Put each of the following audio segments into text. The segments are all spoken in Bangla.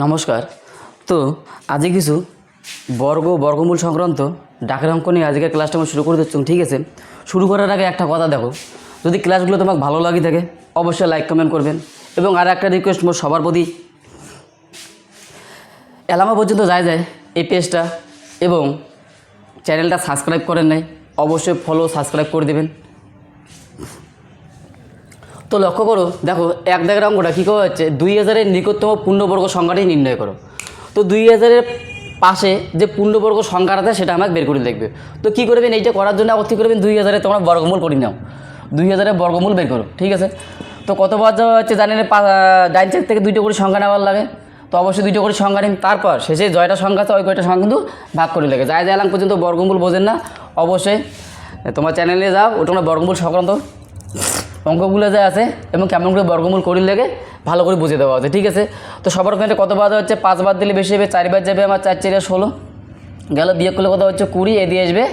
নমস্কার। তো, আজকে কিছু বর্গ, বর্গমূল সংক্রান্ত ডাকের অঙ্ক নিয়ে আজকের ক্লাসটা আমি শুরু করে দিচ্ছি ঠিক আছে? শুরু করার আগে একটা কথা দেখো। যদি ক্লাসগুলো তোমাকে ভালো লাগে থাকে, অবশ্যই লাইক কমেন্ট করবেন। এবং আর একটা রিকোয়েস্ট মোর সবার প্রতি। এলামা পর্যন্ত যায় যায় এই পেজটা এবং চ্যানেলটা সাবস্ক্রাইব করেন নাই, অবশ্যই ফলো সাবস্ক্রাইব করে দেবেন। তো লক্ষ্য করো, দেখো, এক দাগের অঙ্কটা, কী করা হচ্ছে? দুই হাজারের নিকটতম পূর্ণবর্গ সংখ্যাটি নির্ণয় করো। তো দুই হাজারের পাশে যে পূর্ণবর্গ সংখ্যাটা আছে, সেটা আমাকে বের করে দেখবে। তো কী করবেন এইটা করার জন্য আবার কী করবেন দুই হাজারে তোমরা বর্গমূল করে নাও। দুই হাজারের বর্গমূল বের করো, ঠিক আছে? তো কত যাওয়া হচ্ছে জানেন ডাইন সাইড থেকে দুইটা করে সংখ্যা নেওয়ার লাগে। তো অবশ্যই দুইটা করে সংখ্যা নিন, তারপর শেষে জয়টা সংখ্যা আছে, ওই কয়টা সংখ্যা কিন্তু ভাগ করে লাগে যায় যায় পর্যন্ত বর্গমূল বোঝেন না, অবশ্যই তোমার চ্যানেলে যাও, ওটা বর্গমূল সংক্রান্ত অঙ্কগুলো যা আছে এবং কেমন করে বর্গমূল করি লেগে ভালো করে বুঝে দেওয়া আছে, ঠিক আছে? তো সবার ওখানে কত বাদ হচ্ছে? পাঁচ বাদ দিলে বেশি হবে চারবার যাবে, আমার চার চারে ষোলো। গেল, বিয়োগ করলে কত হচ্ছে? কুড়ি, এ দিয়ে আসবে,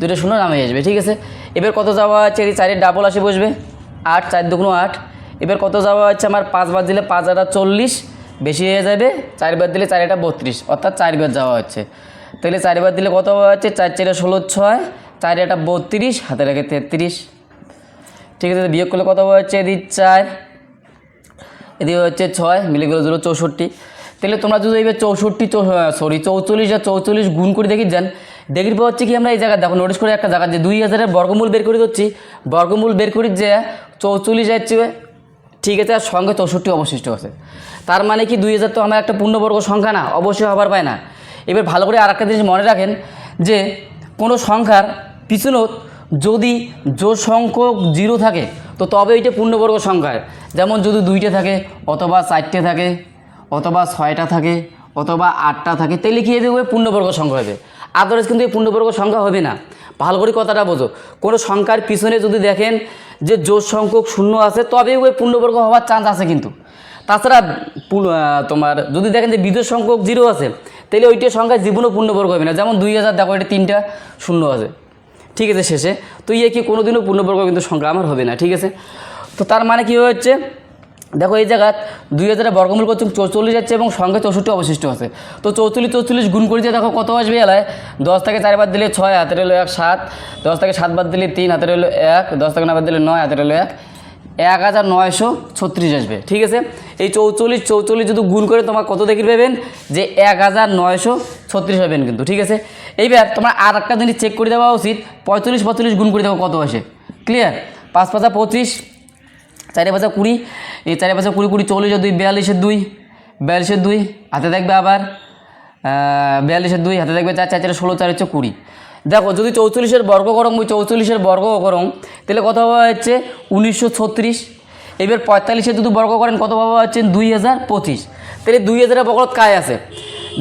দুটো শূন্য, নামে আসবে, ঠিক আছে? এবার কত যাওয়া আছে? এই চারের ডাবল আসে বসবে, আট, চার দুগুণ আট। এবার কত যাওয়া হচ্ছে আমার পাঁচ বার দিলে পাঁচ হাজার চল্লিশ, বেশি হয়ে যাবে চারবার দিলে চার এটা বত্রিশ, অর্থাৎ চারবার যাওয়া হচ্ছে। তাহলে চারবার দিলে কত হচ্ছে চার চারে ষোলো ছয়, চার এটা বত্রিশ হাতে রেখে তেত্রিশ। ঠিক আছে, বিয়োগ করলে কত হচ্ছে? এদিক চার, এদিকে হচ্ছে ছয়, মিলে গেল ধরো চৌষট্টি। তাহলে তোমরা যদি এইবার চৌষট্টি সরি চৌচল্লিশ আর চৌচল্লিশ গুণ করে দেখি যান দেখির পর হচ্ছে কি আমরা এই জায়গায় দেখো নোটিস করে একটা জায়গা যে দুই হাজারের বর্গমূল বের করে দিচ্ছি। বর্গমূল বের করি যে চৌচল্লিশ যাচ্ছে ঠিক আছে, আর সঙ্গে চৌষট্টি অবশিষ্ট আছে। তার মানে কি দুই হাজার তো আমার একটা পূর্ণবর্গ সংখ্যা না, অবশ্যই হবার পায় না। এবার ভালো করে আর একটা জিনিস মনে রাখেন যে কোনো সংখ্যার পিছনত যদি জোর সংখ্যক জিরো থাকে, তো তবে ওইটা পূর্ণবর্গ সংখ্যায়। যেমন যদি দুইটা থাকে, অথবা চারটে থাকে, অথবা ছয়টা থাকে, অথবা আটটা থাকে তাহলে কি হবে পূর্ণবর্গ সংখ্যা হবে আদারওয়াইজ কিন্তু এই পূর্ণবর্গ সংখ্যা হবে না। ভালো করে কথাটা বোঝো। কোনো সংখ্যার পিছনে যদি দেখেন যে জোর সংখ্যক শূন্য আছে তবে ওই পূর্ণবর্গ হওয়ার চান্স আছে কিন্তু। তাছাড়া তোমার যদি দেখেন যে বিজোড় সংখ্যক জিরো আছে তাহলে ওইটার সংখ্যা জীবনও পূর্ণবর্গ হবে না। যেমন দুই হাজার, দেখো এটা তিনটা শূন্য আছে। ঠিক আছে শেষে। তো ইয়ে কি কোনোদিনও পূর্ণবর্গ কিন্তু সংখ্যা আমার হবে না, ঠিক আছে? তো তার মানে কী হচ্ছে দেখো এই জায়গায় দুই হাজারে বর্গমূল করছে চৌচল্লিশ যাচ্ছে এবং সঙ্গে চৌষট্টি অবশিষ্ট আছে। তো চৌচল্লিশ চৌচল্লিশ গুণ করে দেখো কত আসবে এলায়? দশ থেকে চারবার দিলে ছয়, হাতের হলো এক, সাত। দশ থেকে সাতবার দিলে তিন, হাতের হলো এক। দশ থেকে নবার দিলে নয়, হাতের হলো এক। এক হাজার নয়শো ছত্রিশ আসবে, ঠিক আছে? এই চৌচল্লিশ চৌচল্লিশ যদি গুণ করে তোমার কত দেখি পাবেন? যে এক হাজার নয়শো ছত্রিশ পাবেন কিন্তু, ঠিক আছে? এইবার তোমার আর একটা জিনিস চেক করে দেওয়া উচিত, পঁয়তাল্লিশ পঁয়তাল্লিশ গুণ করে দেবো কত আসে। ক্লিয়ার পাঁচ পাঁচা পঁচিশ, চারে পাঁচা কুড়ি, এই চারে পাঁচা কুড়ি কুড়ি চল্লিশের দুই, বিয়াল্লিশের দুই বিয়াল্লিশের দুই, হাতে দেখবে আবার বিয়াল্লিশের দুই, হাতে দেখবে চার চার, চারে, ষোলো, চার হচ্ছে কুড়ি। দেখো, যদি চৌচল্লিশের বর্গ করম ওই চৌচল্লিশের বর্গ করম তাহলে কত পাওয়া হচ্ছে উনিশশো ছত্রিশ। এবার পঁয়তাল্লিশের যদি বর্গ করেন, কত পাওয়া হচ্ছে দুই হাজার পঁচিশ। তাহলে দুই হাজারের বকরত কায় আছে?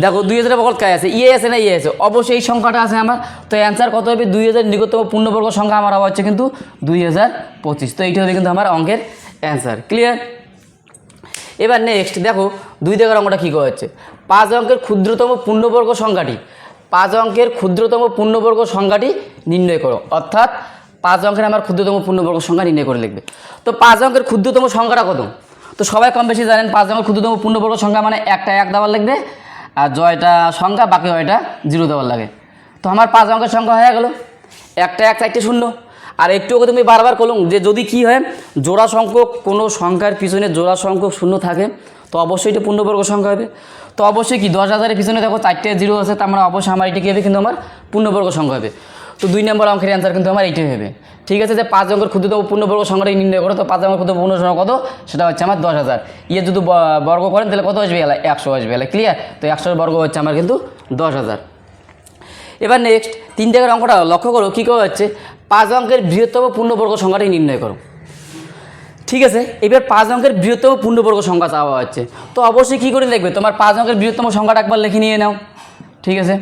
দেখো, দুই হাজারের বকরত কায় আছে? ইয়ে আছে না ইয়ে আছে? অবশ্যই এই সংখ্যাটা আছে আমার। তো অ্যান্সার কত হবে? দুই হাজার নিকটতম পূর্ণবর্গ সংখ্যা আমার হওয়া হচ্ছে কিন্তু দুই হাজার পঁচিশ। তো এইটা হবে কিন্তু আমার অঙ্কের অ্যান্সার ক্লিয়ার এবার নেক্সট দেখো, দুই দেখার অঙ্কটা কী করা হচ্ছে? পাঁচ অঙ্কের ক্ষুদ্রতম পূর্ণবর্গ সংখ্যাটি, পাঁচ অঙ্কের ক্ষুদ্রতম পূর্ণবর্গ সংখ্যাটি নির্ণয় করো। অর্থাৎ পাঁচ অঙ্কের আমার ক্ষুদ্রতম পূর্ণবর্গ সংখ্যা নির্ণয় করে লিখবে। তো পাঁচ অঙ্কের ক্ষুদ্রতম সংখ্যাটা কত? তো সবাই কম বেশি জানেন, পাঁচ অঙ্কের ক্ষুদ্রতম পূর্ণবর্গ সংখ্যা মানে একটা এক দেওয়ার লিখবে আর জয়টা সংখ্যা, বাকি জয়টা জিরো দেওয়ার লাগে। তো আমার পাঁচ অঙ্কের সংখ্যা হয়ে গেলো। একটা এক চারটে শূন্য। আর একটু তুমি বারবার করলাম যে যদি কি হয়, জোড়া সংখ্যক কোনো সংখ্যার পিছনে জোড়া সংখ্যক শূন্য থাকে, তো অবশ্যই এটা পূর্ণবর্গ সংখ্যা হবে। তো অবশ্যই কি দশ হাজারের পিছনে দেখো চারটে জিরো আছে, তার মানে অবশ্যই আমার এটা কী হবে কিন্তু আমার পূর্ণবর্গ সংখ্যা হবে। তো দুই নম্বর অঙ্কের অ্যান্সার কিন্তু আমার এইটাই হবে। ঠিক আছে, যে পাঁচ অঙ্কের ক্ষুদ্রতম পূর্ণবর্গ সংখ্যাটা নির্ণয় করো, তো পাঁচ অঙ্কের ক্ষুদ্র পূর্ণ সংখ্যা কত? সেটা হচ্ছে আমার দশ হাজার। ইয়ে যদি বর্গ করেন, তাহলে কত আসবে? এলা একশো আসবে, এলা ক্লিয়ার তো একশোর বর্গ হচ্ছে আমার কিন্তু দশ হাজার। এবার নেক্সট তিন জায়গার অঙ্কটা লক্ষ্য করো, কী করা হচ্ছে? পাঁচ অঙ্কের বৃহত্তম পূর্ণবর্গ সংখ্যাটি নির্ণয় করো। ঠিক আছে, এবার পাঁচ অঙ্কের বৃহত্তম পূর্ণবর্গ সংখ্যা চাওয়া হচ্ছে। তো অবশ্যই কী করে লিখবে? তোমার পাঁচ অঙ্কের বৃহত্তম সংখ্যাটা একবার লিখে নিয়ে নাও। ঠিক আছে?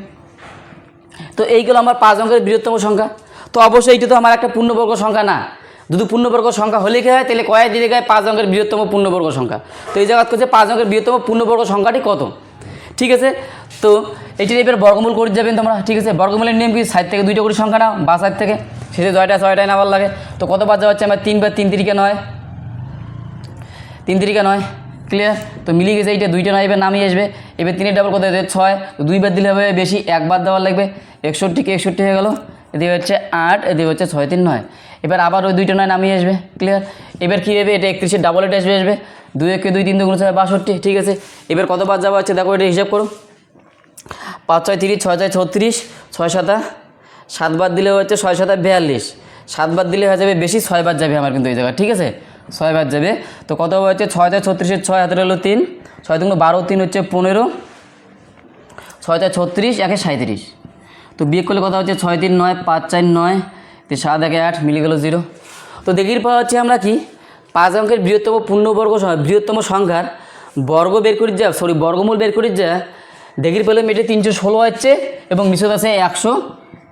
তো এইগুলো আমার পাঁচ অঙ্কের বৃহত্তম সংখ্যা। তো অবশ্যই এইটা তো আমার একটা পূর্ণবর্গ সংখ্যা না। যদি পূর্ণবর্গ সংখ্যা হলে কি হয়? তাহলে কয়েক দিলে গায়ে পাঁচ অঙ্কের বৃহত্তম পূর্ণবর্গ সংখ্যা। তো এই জায়গা করছে পাঁচ অঙ্কের বৃহত্তম পূর্ণবর্গ সংখ্যাটি কত? ঠিক আছে? তো এটির এবার বর্গমূল করে যাবেন তোমরা। ঠিক আছে? বর্গমূলের নিয়ম কি? সাইড থেকে দুইটা করে সংখ্যা নাও, বা সাইড থেকে। সেটা জয়টা ছয়টায় নেওয়ার লাগে। তো কত বাজে হচ্ছে? আমার তিন বা তিন তিরিকে নয়। তিন তিরিকে নয়। ক্লিয়ার তো মিলিয়ে গেছে, এইটা দুইটা নয় এবার নামিয়ে আসবে। এবার তিনের ডাবল কত? ছয়। দুইবার দিলে হবে বেশি একবার দেওয়ার লাগবে। একষট্টি কে একষট্টি হয়ে গেল? এদিকে হচ্ছে আট, এদিকে হচ্ছে ছয়, তিন, নয়। এবার আবার ওই দুইটা নয় নামিয়ে আসবে ক্লিয়ার এবার কী হবে? এটা একত্রিশের ডাবল এটা আসবে আসবে। দুই একে দুই, তিন দুগুণ ছয়, বাষট্টি, ঠিক আছে। এবার কত কতবার যাওয়া হচ্ছে? দেখো এটা হিসাব করো। পাঁচ ছয় তিরিশ, ছয় ছয় ছত্রিশ, ছয় সাতা। সাতবার দিলে হচ্ছে ছয় সাতা বিয়াল্লিশ। সাতবার দিলে হয়ে যাবে বেশি ছয়বার যাবে আমার কিন্তু এই জায়গায়, ঠিক আছে? ছয়বার যাবে। তো কত হচ্ছে ছয় ছয় ছত্রিশের ছয়, হাতের হলো তিন। ছয় তিন বারো, তিন হচ্ছে পনেরো। ছয় ছয় ছত্রিশ, একে সাঁত্রিশ তো বিয়োগ করলে কথা হচ্ছে ছয় তিন নয়, পাঁচ চার নয় তিন সাত একে আট, মিলে গেল জিরো। তো দেখির পর হচ্ছে আমরা কি? পাঁচ অঙ্কের বৃহত্তম পূর্ণবর্গ বৃহত্তম সংখ্যার বর্গ বের করি যা সরি বর্গমূল বের করি যা দেখির পেলে মেটে তিনশো ষোলো হচ্ছে এবং নিষেধ আছে একশো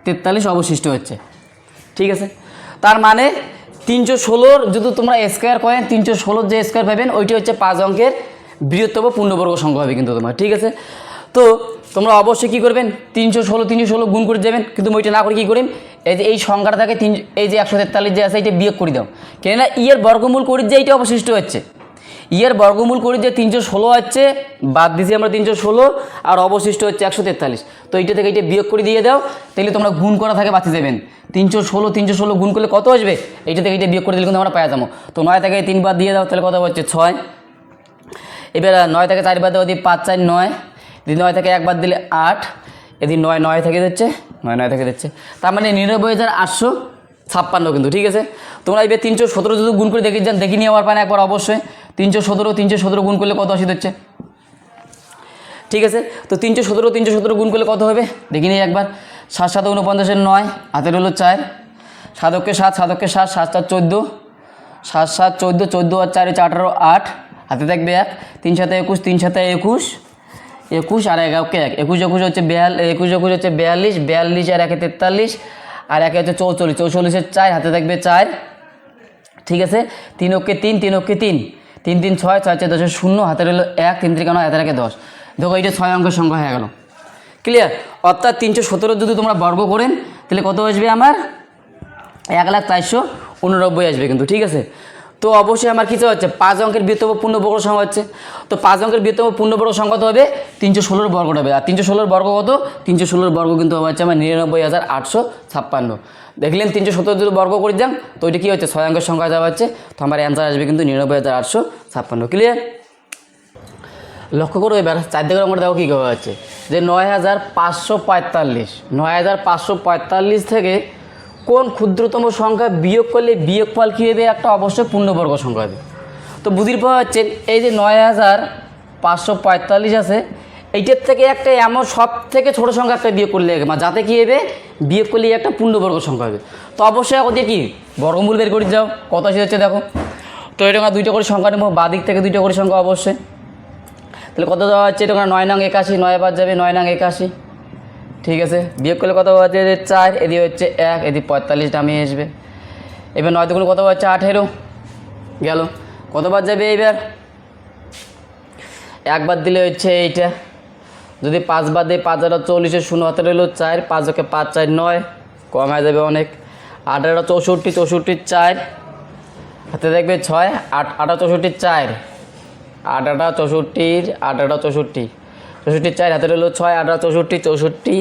তেতাল্লিশ অবশিষ্ট হচ্ছে। ঠিক আছে? তার মানে তিনশো ষোলোর যদি তোমরা স্কোয়ার করেন তিনশো ষোলোর যে স্কোয়ার পাবেন ওইটি হচ্ছে পাঁচ অঙ্কের বৃহত্তম পূর্ণবর্গ সংখ্যা হবে কিন্তু তোমার, ঠিক আছে? তো তোমরা অবশ্যই কী করবেন? তিনশো ষোলো তিনশো ষোলো গুণ করে যাবেন, কিন্তু ওইটা না করে কী করেন এই যে এই সংখ্যাটা থাকে তিন, এই যে একশো তেতাল্লিশ যে আছে এটা বিয়োগ করে দাও। কেননা ইয়ের বর্গমূল করি যে এইটা অবশিষ্ট হচ্ছে। ইয়ের বর্গমূল করি যে তিনশো ষোলো হচ্ছে, বাদ দিছি আমরা তিনশো ষোলো, আর অবশিষ্ট হচ্ছে একশো তেতাল্লিশ। তো এইটা থেকে এইটা বিয়োগ করে দিয়ে দাও তাহলে তোমরা গুণ করা থাকে বাঁচে যাবেন। তিনশো ষোলো তিনশো ষোলো গুণ করলে কত আসবে? এইটা থেকে এইটা বিয়োগ করে দিলে কিন্তু আমরা পাওয়া যাব। তো নয় থেকে তিনবার দিয়ে দাও, তাহলে কত হচ্ছে? ছয়। এবার নয় থেকে চারবার দেওয়া দিই পাঁচ, চার, নয়। যদি নয় থেকে একবার দিলে আট। এদিন নয় নয় থেকে দিচ্ছে, নয় নয় থেকে দিচ্ছে। তার মানে নিরানব্বই হাজার আটশো ছাপ্পান্ন কিন্তু, ঠিক আছে? তোমরা এবার তিনশো সতেরো যদি গুণ করে দেখে যান, দেখে নিয়ে আমার পানে একবার অবশ্যই। তিনশো সতেরো তিনশো সতেরো গুণ করলে কত আসি হচ্ছে ঠিক আছে, তো তিনশো সতেরো তিনশো সতেরো গুণ করলে কত হবে? দেখি নিই একবার। সাত সাত উনপঞ্চাশের নয়, হাতের হলো চার। সাতককে সাত সাতককে সাত সাত চার চোদ্দ। সাত সাত চোদ্দ চোদ্দ আর চার আঠারো, আট। হাতে থাকবে এক। তিন সাথে একুশ, তিন সাথে একুশ। একুশ আর এক, ওকে এক। একুশ একুশ হচ্ছে বেয়াল, একুশ একুশ হচ্ছে বিয়াল্লিশ বিয়াল্লিশ আর একে তেতাল্লিশ। আর একে হচ্ছে চৌচল্লিশ, চৌচল্লিশের চার, হাতে থাকবে চার। ঠিক আছে, তিন অক্ষে তিন তিন অক্ষে তিন। তিন তিন ছয় ছয় চার দশের শূন্য, হাতে রইল এক, তিন তিরিকানো হাতের একে দশ। দেখো এইটা ছয় অঙ্কের সংখ্যা হয়ে গেল। ক্লিয়ার অর্থাৎ তিনশো সতেরো যদি তোমরা বর্গ করেন, তাহলে কত আসবে আমার? এক লাখ চারশো উননব্বই আসবে কিন্তু, ঠিক আছে? তো অবশ্যই আমার কিছু হচ্ছে। পাঁচ অঙ্কের বৃহত্তম পূর্ণবর্গ সংখ্যা হচ্ছে। তো পাঁচ অঙ্কের বৃহত্তম পূর্ণবর্গ সংখ্যা হবে? তিনশো ষোলোর বর্গটা হবে। আর তিনশো ষোলোর বর্গ কত? তিনশো ষোলোর বর্গ কিন্তু হচ্ছে আমার নিরানব্বই হাজার আটশো ছাপ্পান্ন। দেখলেন তিনশো সত্তর যদি বর্গ করে দিলাম, তো ওইটা কী হচ্ছে? ছয় অঙ্কের সংখ্যা যাওয়া হচ্ছে, তো আমার অ্যান্সার আসবে কিন্তু নিরানব্বই হাজার আটশো ছাপ্পান্ন। ক্লিয়ার লক্ষ্য করো এবার, চার দিকের অঙ্কটা দেখো কী হচ্ছে। যে নয় হাজার পাঁচশো পঁয়তাল্লিশ, নয় হাজার পাঁচশো পঁয়তাল্লিশ থেকে কোন ক্ষুদ্রতম সংখ্যা বিয়োগ করলে বিয়োগফল কী হবে? একটা অবশ্যই পূর্ণবর্গ সংখ্যা হবে। তো বুঝির পাওয়া যাচ্ছে এই যে নয় হাজার পাঁচশো পঁয়তাল্লিশ আছে, এইটার থেকে একটা এমন সব থেকে ছোটো সংখ্যা একটা বিয়োগ করলে মানে যাতে কী হবে? বিয়োগ করলে একটা পূর্ণবর্গ সংখ্যা হবে। তো অবশ্যই ওদের কি বর্গমূল বের করে যাও, কত আসে হচ্ছে দেখো। তো এটা দুইটা করে সংখ্যা নেব বাদিক থেকে দুইটা করে সংখ্যা অবশ্যই। তাহলে কত দেওয়া হচ্ছে? এটা নয় নং একাশি, নয় বার যাবে নয় নং একাশি। ঠিক আছে? বিয়োগ করলে কত হচ্ছে চার, এদিকে হচ্ছে এক, এদিকে পঁয়তাল্লিশ নামিয়ে আসবে। এবার নয় দুগুলো কত হচ্ছে আঠেরো। গেল। কতবার যাবে এইবার? একবার দিলে হচ্ছে এইটা। যদি পাঁচবার দেয়, পাঁচ হাজার চল্লিশে শূন্য হাতে রইল চার, পাঁচ ওকে পাঁচ, চার, নয়। কমায় যাবে অনেক। আঠারো চৌষট্টি চৌষট্টির চার। হাতে দেখবে ছয়, আট, আটা চৌষট্টির চার। আটাটা চৌষট্টির আটাটা চৌষট্টি। চৌষট্টির চার হাতে রইল ছয় আটা চৌষট্টি চৌষট্টি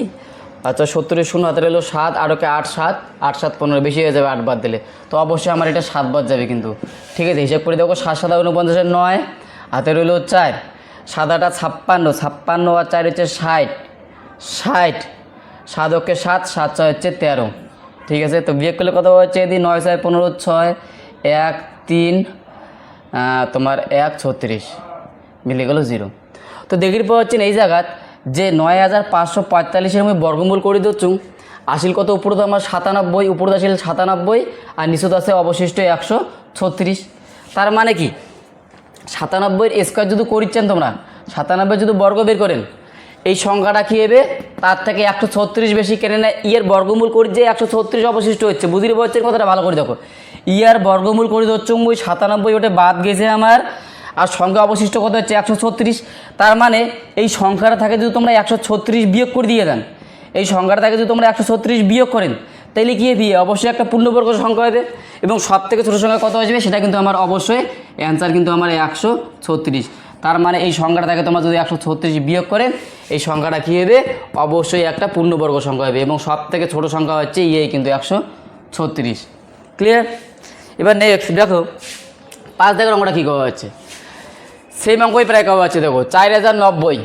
আচ্ছা সত্তরের শূন্য, হাতের রইল সাত আর ওকে আট, সাত আট, সাত, পনেরো, বেশি হয়ে যাবে আটবার দিলে। তো অবশ্যই আমার এটা সাত বাদ যাবে কিন্তু। ঠিক আছে, হিসাব করে দেখো, সাত সাত উনপঞ্চাশের নয় হাতে রইল চার সাদাটা ছাপ্পান্ন ছাপ্পান্ন আর চার হচ্ছে ষাট ষাট, সাত ওকে সাত সাত, ছয় হচ্ছে তেরো। ঠিক আছে, তো বিয়োগ করলে কত হচ্ছে? এদিন নয়, ছয়, পনেরো, ছয়, এক, তিন তোমার এক, ছত্রিশ, মিলে গেলো জিরো। তো দেখির হচ্ছেন এই জায়গাত যে নয় হাজার পাঁচশো পঁয়তাল্লিশের আমি বর্গমূল করে দিচ্ছু। আসিল কত উপরে তো আমার সাতানব্বই, উপরে আসিল সাতানব্বই, আর নিচত আছে অবশিষ্ট একশো ছত্রিশ। তার মানে কি? সাতানব্বইয়ের স্কোয়ার যদি করিচ্ছেন তোমরা সাতানব্বই যদি বর্গ বের করেন, এই সংখ্যাটা কী হবে? তার থেকে একশো ছত্রিশ বেশি কেনে না ইয়ের বর্গমূল করি যে একশো ছত্রিশ অবশিষ্ট হচ্ছে, বুঝির বচ্চের কথাটা ভালো করে দেখো। ইয়ার বর্গমূল করে হচ্ছে ওই সাতানব্বই ওটা বাদ গেছে আমার আর সংখ্যা অবশিষ্ট কত হচ্ছে? একশো ছত্রিশ। তার মানে এই সংখ্যাটা থাকে যদি তোমরা একশো ছত্রিশ বিয়োগ করে দিয়ে দেন। এই সংখ্যাটা থাকে যদি তোমরা একশো ছত্রিশ বিয়োগ করেন, তাইলে কি হবে? অবশ্যই একটা পূর্ণবর্গ সংখ্যা হবে এবং সব থেকে ছোটো সংখ্যা কত আসবে? সেটা কিন্তু আমার অবশ্যই অ্যান্সার কিন্তু আমার একশো ছত্রিশ। তার মানে এই সংখ্যাটা থেকে তোমরা যদি একশো ছত্রিশ বিয়োগ করে এই সংখ্যাটা কী হবে? অবশ্যই একটা পূর্ণবর্গ সংখ্যা হবে এবং সব থেকে ছোটো সংখ্যা হচ্ছে ইয়ে কিন্তু একশো ছত্রিশ। ক্লিয়ার এবার নেক্সট দেখো, পাঁচ দেখো অঙ্কটা কী করা হচ্ছে? সেম অঙ্কই প্রায় করা হচ্ছে দেখো। চার হাজার নব্বই।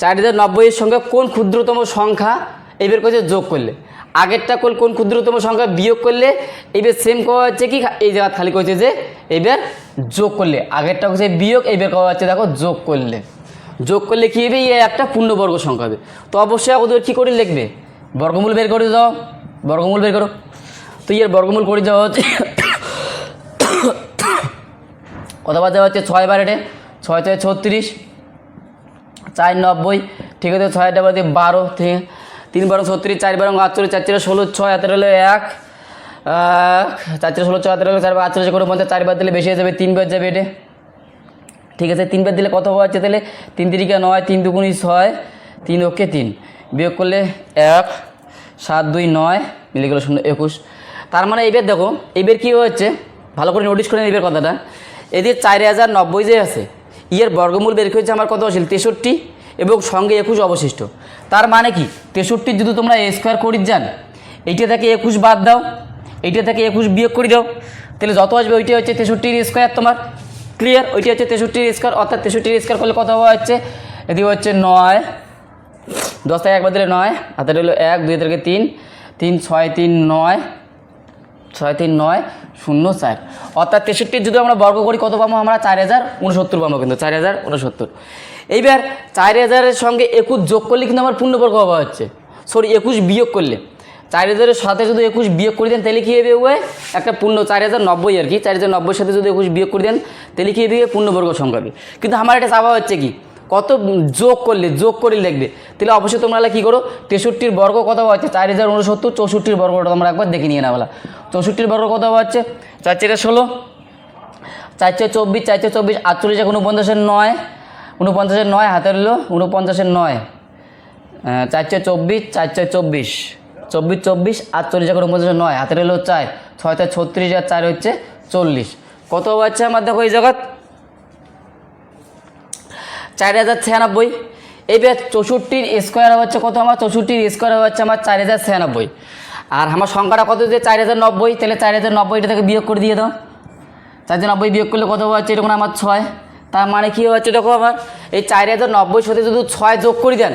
চার হাজার নব্বইয়ের সঙ্গে কোন ক্ষুদ্রতম সংখ্যা? এবার করছে যোগ করলে। আগেরটা কোন কোন ক্ষুদ্রতম সংখ্যা বিয়োগ করলে? এবার সেম করা হচ্ছে কি? এই জায়গা খালি করছে যে এবার যোগ করলে। আগেরটা হচ্ছে বিয়োগ এবার করা হচ্ছে দেখো, যোগ করলে। যোগ করলে কী হবে? এই একটা পূর্ণবর্গ সংখ্যা হবে। তো অবশ্যই ওদের কী করে লিখবে? বর্গমূল বের করে দাও। বর্গমূল বের করো। তো এর বর্গমূল করে দেওয়া হচ্ছে বাজে হচ্ছে ছয় বারেটে ছয় ছয় ছত্রিশ, চার নব্বই, ঠিক আছে, ছয় ছয়টা বাজে বারো ঠিক তিন বারো ছত্রিশ, চার বারো আটচল্লিশ, চার চারে ষোলো, ছয় হাতের হলো এক চার চারে ষোলো, ছয় হাতের হলো চার বার, আটচল্লিশ করে পঞ্চাশ, চার বার দিলে বেশি হয়ে যাবে, তিন বার যাবে এটা। ঠিক আছে, তিন বার দিলে কত হচ্ছে তাহলে? তিন তিরিকা নয়, তিন দুগুণি ছয়, তিন ওকে তিন। বিয়োগ করলে এক, সাত, দুই, নয়, মিলে গেলো শূন্য, একুশ। তার মানে এবার দেখো এবার কী হচ্ছে? ভালো করে নোটিস করে এবার কথাটা। এদের চার হাজার নব্বই যে আছে ইয়ের বর্গমূল বের করেছে আমার কত আসলে তেষট্টি এবং সঙ্গে একুশ অবশিষ্ট। তার মানে কি? তেষট্টির যদি তোমরা এ স্কোয়ার করি যান এইটা থেকে একুশ বাদ দাও, এইটা থেকে একুশ বিয়োগ করে দাও, তাহলে যত আসবে ওইটা হচ্ছে তেষট্টির স্কোয়ার তোমার। ক্লিয়ার ওইটা হচ্ছে তেষট্টির স্কোয়ার অর্থাৎ তেষট্টির স্কোয়ার করলে কত হওয়া হচ্ছে? এদিকে হচ্ছে নয়। দশ থেকে একবার দিলে নয় হাতের হলো এক, দুই থেকে তিন তিন, ছয়, তিন, নয়। ছয় তিন নয় শূন্য চার। অর্থাৎ তেষট্টির যদি আমরা বর্গ করি, কত পাবো আমরা? চার হাজার উনসত্তর পাবো কিন্তু, চার হাজার উনসত্তর এইবার চার হাজারের সঙ্গে একুশ যোগ করলে কিন্তু আমার পূর্ণবর্গ হওয়া হচ্ছে। সরি একুশ বিয়োগ করলে। চার হাজারের সাথে যদি একুশ বিয়োগ করে দেন, তাহলে কী হবে ওয়ে একটা পূর্ণ চার হাজার নব্বই আর কি। চার হাজার নব্বইয়ের সাথে যদি একুশ বিয়োগ করে দেন, তাহলে কী হবে? পূর্ণবর্গ সংখ্যা কিন্তু আমার এটা চাওয়া হচ্ছে কি? কত যোগ করলে, যোগ করে লিখবে? তাহলে অবশ্যই তোমরা কী করো? তেষট্টির বর্গ কত হচ্ছে চার হাজার উনসত্তর, চৌষট্টির বর্গটা তোমরা একবার দেখে নিয়ে না বলা। চৌষট্টির বর্গ কত হচ্ছে চার চারে ষোলো। চার চার চব্বিশ, চার চার চব্বিশ, আটচল্লিশ এক উনপঞ্চাশের নয়। উনপঞ্চাশের নয়, হাতের হলো উনপঞ্চাশের নয়। চার চার চব্বিশ, চার চার চব্বিশ। চব্বিশ চব্বিশ, আটচল্লিশ এক উনপঞ্চাশের নয়। হাতের হলো চার, ছয় চার ছত্রিশ আর চার হচ্ছে চল্লিশ। কত হচ্ছে আমার দেখো এই জগৎ চার হাজার ছিয়ানব্বই। এইবার চৌষট্টির স্কোয়ার হচ্ছে কত? আমার চৌষট্টির স্কোয়ার হচ্ছে আমার চার হাজার ছিয়ানব্বই। আর আমার সংখ্যাটা কত? যে চার হাজার নব্বই, তাহলে চার হাজার নব্বইটা থেকে বিয়োগ করে দিয়ে দাও। চার হাজার নব্বই বিয়োগ করলে কত হচ্ছে? এরকম আমার ছয়। তার মানে কী হচ্ছে? দেখো আমার, এই চার হাজার নব্বই সাথে যদি ছয় যোগ করে দেন,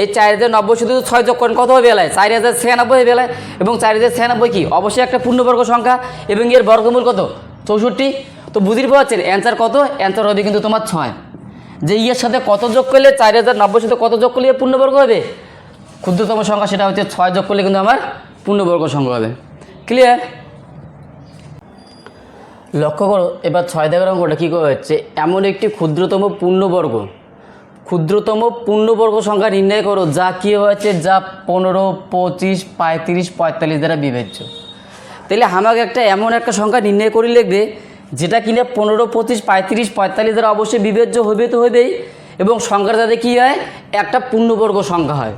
এই চার হাজার নব্বই সাথে যদি ছয় যোগ করেন, কত হবে বেলায় চার হাজার ছিয়ানব্বই হবে বেলায় এবং চার হাজার ছিয়ানব্বই কি? অবশ্যই একটা পূর্ণবর্গ সংখ্যা। এবং এর বর্গমূল কত? চৌষট্টি। তো বুঝতে পারছেন অ্যান্সার কত? অ্যান্সার হবে কিন্তু তোমার ছয়। যে ইয়ের সাথে কত যোগ করলে চার হাজার নব্বই সাথে কত যোগ করলে পূর্ণবর্গ হবে? ক্ষুদ্রতম সংখ্যা সেটা হচ্ছে ছয় যোগ করলে কিন্তু আমার পূর্ণবর্গ সংখ্যা হবে। ক্লিয়ার লক্ষ্য করো, এবার ছয় দেখার অঙ্কটা কী করে হচ্ছে? এমন একটি ক্ষুদ্রতম পূর্ণবর্গ। ক্ষুদ্রতম পূর্ণবর্গ সংখ্যা নির্ণয় করো, যা কী হয়েছে? যা পনেরো, পঁচিশ, পঁয়ত্রিশ, পঁয়তাল্লিশ দ্বারা বিবেচ্য তাহলে আমাকে একটা এমন একটা সংখ্যা নির্ণয় করে লিখবে যেটা কিনা পনেরো, পঁচিশ, পঁয়ত্রিশ পঁয়তাল্লিশ দ্বারা অবশ্যই বিবেচ্য হবে তো হবেই এবং সংখ্যাটা যাতে কী হয়? একটা পূর্ণবর্গ সংখ্যা হয়।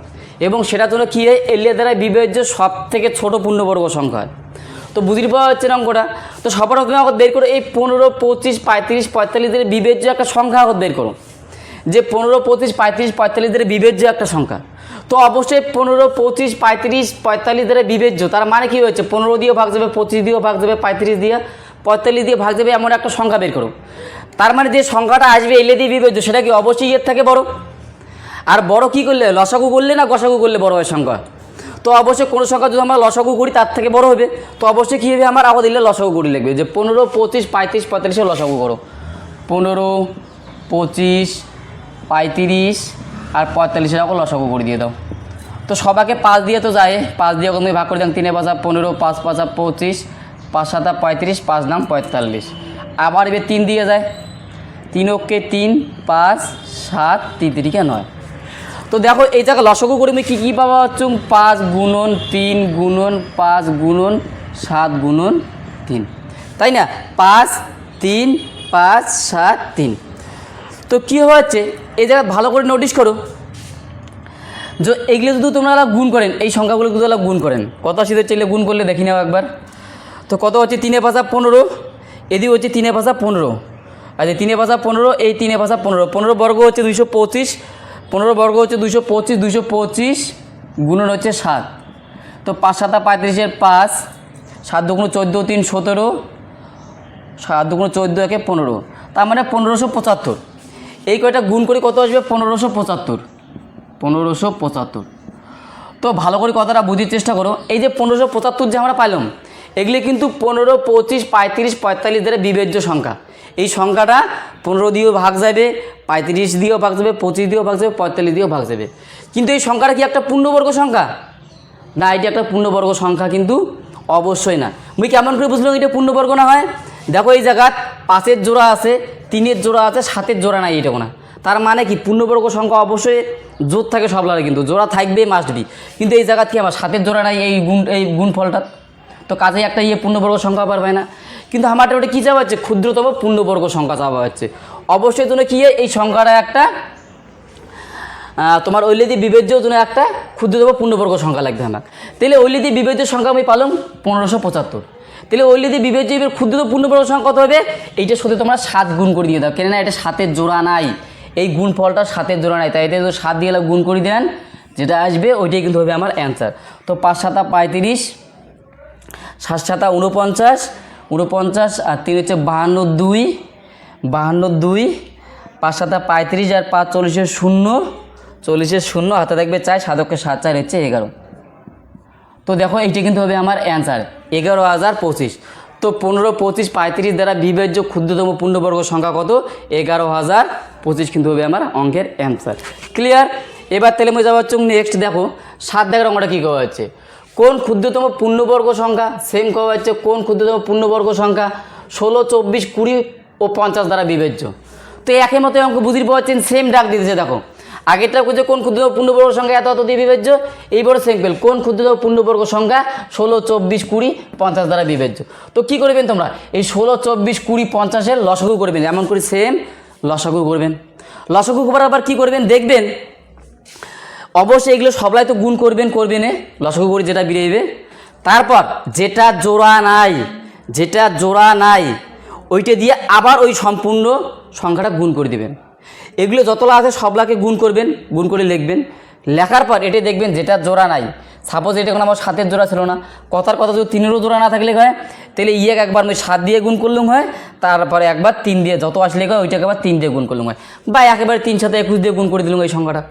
এবং সেটা জন্য কী হয়? এলিয়া দ্বারা বিবেচ্য সব থেকে ছোটো পূর্ণবর্গ সংখ্যা হয়। তো বুঝতে পাওয়া হচ্ছে না অঙ্কটা তো সবার তুমি আমাকে বের করো, এই পনেরো, পঁচিশ, পঁয়ত্রিশ, পঁয়তাল্লিশের বিবেচ্য একটা সংখ্যা আগত বের করো। যে পনেরো, পঁচিশ, পঁয়ত্রিশ, পঁয়তাল্লিশের বিবেচ্য একটা সংখ্যা। তো অবশ্যই পনেরো, পঁচিশ, পঁয়ত্রিশ পঁয়তাল্লিশ দ্বারা বিবেচ্য, তার মানে কী হয়েছে? পনেরো দিয়েও ভাগ যাবে, পঁচিশ দিয়েও ভাগ যাবে, পঁয়ত্রিশ দিয়ে। পঁয়তাল্লিশ দিয়ে ভাগ দেবে, এমন একটা সংখ্যা বের করো। তার মানে যে সংখ্যাটা আসবে, এলে দিয়ে বিবেচ্য সেটা কি অবশ্যই এর থেকে বড়? আর বড় কি করলে? লসাগু করলে না গসাগু করলে বড় হয় সংখ্যা? তো অবশ্যই কোনো সংখ্যা যদি আমরা লসাগু করি, তার থেকে বড় হবে। তো অবশ্যই কী হবে? আমার আবার দিলে লসাগু করি লাগবে যে পনেরো, পঁচিশ, পঁয়ত্রিশ, পঁয়তাল্লিশে লসাগু করো। পনেরো, পঁচিশ, পঁয়ত্রিশ আর পঁয়তাল্লিশে এখন লসাগু করে দিয়ে দাও। তো সবাকে পাঁচ দিয়ে তো যায়। পাঁচ দিয়ে তুমি ভাগ করে দাম তিনে পাঁচা পনেরো, পাঁচ, পাঁচা, পঁচিশ পাঁচ সাতা পঁয়ত্রিশ, পাঁচ নাম পঁয়তাল্লিশ। আবার এবার তিন দিয়ে যায়। তিন ওকে তিন, পাঁচ, সাত, তিন তিরিকে নয়। তো দেখো, এই জায়গায় লসগু করে আমি কী কী পাওয়া হচ্ছে পাঁচ গুণন তিন গুণন, পাঁচ গুণন, সাত গুণন, তিন। তাই না? পাঁচ, তিন, পাঁচ, সাত, তিন। তো কী হচ্ছে এই জায়গায় ভালো করে নোটিশ করো। যে এগুলো যদি তোমরা গুণ করেন, এই সংখ্যাগুলো যদি গুণ করেন। কত শীতের চাইলে গুণ করলে দেখি নাও একবার। তো কত হচ্ছে? তিনে পাঁচা পনেরো, এদিকে হচ্ছে তিনে পাঁচা পনেরো। আচ্ছা তিনে পাশা পনেরো, এই তিনে পাশা পনেরো। পনেরো বর্গ হচ্ছে দুইশো পঁচিশ, পনেরো বর্গ হচ্ছে দুইশো পঁচিশ দুইশো পঁচিশ গুণন হচ্ছে সাত। তো পাঁচ সাতা পঁয়ত্রিশের পাঁচ, সাত দুগুণ চোদ্দ তিন সতেরো, সাত দুগুণ চোদ্দ একে পনেরো। তার মানে পনেরোশো পঁচাত্তর। এই কয়টা গুণ করে কত আসবে? পনেরোশো পঁচাত্তর। পনেরোশো পঁচাত্তর। তো ভালো করে কথাটা বুঝির চেষ্টা করো। এই যে পনেরোশো পঁচাত্তর যে আমরা পাইলাম এগুলি কিন্তু পনেরো, পঁচিশ, পঁয়ত্রিশ, পঁয়তাল্লিশ দ্বারা বিবেচ্য সংখ্যা। এই সংখ্যাটা পনেরো দিয়েও ভাগ যাবে, পঁয়ত্রিশ দিয়েও ভাগ যাবে, পঁচিশ দিয়েও ভাগ যাবে, পঁয়তাল্লিশ দিয়েও ভাগ যাবে। কিন্তু এই সংখ্যাটা কি একটা পূর্ণবর্গ সংখ্যা? না, এটি একটা পূর্ণবর্গ সংখ্যা কিন্তু অবশ্যই না। মুই কেমন করে বুঝলাম এটা পূর্ণবর্গ না হয়? দেখো এই জায়গাত পাঁচের জোড়া আছে, তিনের জোড়া আছে, সাতের জোড়া নাই এটা না তার মানে কি পূর্ণবর্গ সংখ্যা অবশ্যই জোর থাকে সব লাগে কিন্তু, জোড়া থাকবে মাস্ট বি কিন্তু এই জায়গাত কি আমার সাতের জোড়া নাই, এই গুণ, এই গুণফলটা তো কাজে একটা ইয়ে পূর্ণবর্গ সংখ্যা পারবে না। কিন্তু আমারটা ওটা কী চাওয়া হচ্ছে? ক্ষুদ্রতম পূর্ণবর্গ সংখ্যা চাওয়া হচ্ছে। অবশ্যই জন্য কি এই সংখ্যাটা একটা তোমার ঐলেদি বিবেচ্য জন্য একটা ক্ষুদ্রতম পূর্ণবর্গ সংখ্যা লাগবে আমার। তাহলে ঐলেদি বিবেচ্য সংখ্যা আমি পালাম পনেরোশো পঁচাত্তর। তাহলে ঐলেদি বিবেচ্য এবার ক্ষুদ্রতম পূর্ণবর্গ সংখ্যা কত হবে? এইটা সাথে তোমরা সাত গুণ করে দিয়ে দাও। কেননা এটা সাতের জোড়া নাই। এই গুণ ফলটা সাতের জোড়া নাই। তাই এটা যদি সাত দিয়ে গুণ করে দেন, যেটা আসবে, ওইটাই কিন্তু হবে আমার অ্যান্সার তো পাঁচ সাতা পঁয়ত্রিশ সাত সাতা উনপঞ্চাশ উনপঞ্চাশ আর তিন হচ্ছে বাহান্ন দুই বাহান্ন দুই পাঁচ সাতা পঁয়ত্রিশ আর পাঁচ চল্লিশের শূন্য চল্লিশের শূন্য, হাতে থাকবে চার সাধককে সাত, চার হচ্ছে এগারো। তো দেখো, এইটা কিন্তু হবে আমার অ্যান্সার, এগারো হাজার পঁচিশ। তো পনেরো, পঁচিশ, পঁয়ত্রিশ দ্বারা বিবেচ্য ক্ষুদ্রতম পূর্ণবর্গ সংখ্যা কত? এগারো হাজার পঁচিশ কিন্তু হবে আমার অঙ্কের অ্যান্সার। ক্লিয়ার এবার তাহলে মজা পাচ্ছ নেক্সট দেখো, সাত দেখার অঙ্কটা কী করা হচ্ছে কোন ক্ষুদ্রতম পূর্ণবর্গ সংখ্যা? সেম করা হচ্ছে? কোন ক্ষুদ্রতম পূর্ণবর্গ সংখ্যা? ষোলো, চব্বিশ, কুড়ি ও পঞ্চাশ দ্বারা বিবেচ্য তো একই মতো অঙ্ক বুঝির পাচ্ছেন সেম ডাক দিতেছে, দেখো। আগেরটা করছে কোন ক্ষুদ্রতম পূর্ণবর্গ সংখ্যা এত এত দিয়ে বিবেচ্য এই এইবার সিম্পল কোন ক্ষুদ্রতম পূর্ণবর্গ সংখ্যা? ষোলো, চব্বিশ, কুড়ি, পঞ্চাশ দ্বারা বিবেচ্য তো কী করবেন তোমরা? এই ষোলো, চব্বিশ, কুড়ি, পঞ্চাশের লসগু করবেন। এমন করে সেম লসগু করবেন। লসগু করার আবার কী করবেন? দেখবেন অবশ্যই এগুলো সবলাই তো গুণ করবেন করবেন। লসগু করে যেটা বেরিয়েবে তারপর যেটা জোড়া নাই, যেটা জোড়া নাই, ওইটা দিয়ে আবার ওই সম্পূর্ণ সংখ্যাটা গুণ করে দেবেন। এগুলো যতলা আছে সবলাকে গুণ করবেন, গুণ করে লিখবেন। লেখার পর এটা দেখবেন যেটা জোড়া নাই। সাপোজ এটা কোনো আমার সাতের জোড়া ছিল না। কথার কথা যদি তিনেরও জোড়া না থাকলে হয়, তাহলে ইয়েক একবার আমি সাত দিয়ে গুণ করলুম হয়, তারপরে একবার তিন দিয়ে যত আসলে হয়, ওইটাকে আবার তিন দিয়ে গুণ করলুম হয়। বা একেবারে তিন সাথে একুশ দিয়ে গুণ করে দিলাম এই সংখ্যাটা।